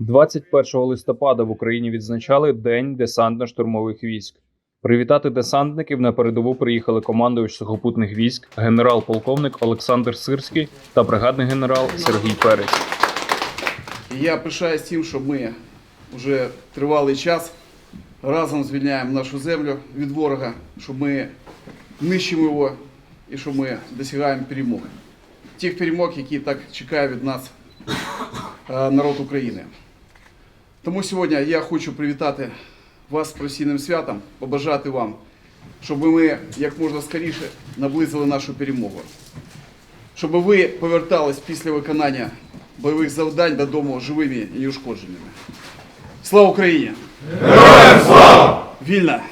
21 листопада в Україні відзначали День десантно-штурмових військ. Привітати десантників на передову приїхали командувач сухопутних військ, генерал-полковник Олександр Сирський та бригадний генерал Сергій Перець. Я пишаюсь тим, що ми вже тривалий час разом звільняємо нашу землю від ворога, що ми нищимо його і що ми досягаємо перемог. Тих перемог, які так чекає від нас е, народ України. Тому сьогодні я хочу привітати вас з професійним святом, побажати вам, щоб ми як можна скоріше наблизили нашу перемогу. Щоб ви повертались після виконання бойових завдань додому живими і неушкодженими. Слава Україні! Героям слава! Вільна!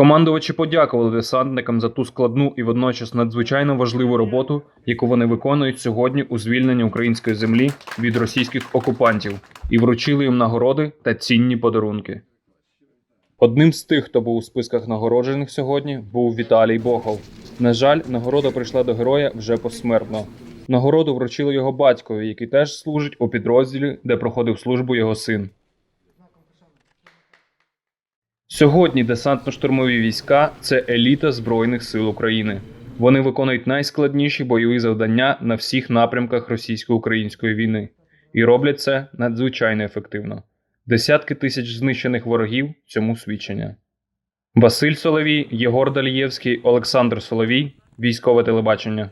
Командувачі подякували десантникам за ту складну і водночас надзвичайно важливу роботу, яку вони виконують сьогодні у звільненні української землі від російських окупантів, і вручили їм нагороди та цінні подарунки. Одним з тих, хто був у списках нагороджених сьогодні, був Віталій Бохов. На жаль, нагорода прийшла до героя вже посмертно. Нагороду вручили його батькові, який теж служить у підрозділі, де проходив службу його син. Сьогодні десантно-штурмові війська це еліта Збройних сил України. Вони виконують найскладніші бойові завдання на всіх напрямках російсько-української війни і роблять це надзвичайно ефективно. Десятки тисяч знищених ворогів цьому свідчення. Василь Соловій, Єгор Далієвський, Олександр Соловій, військове телебачення.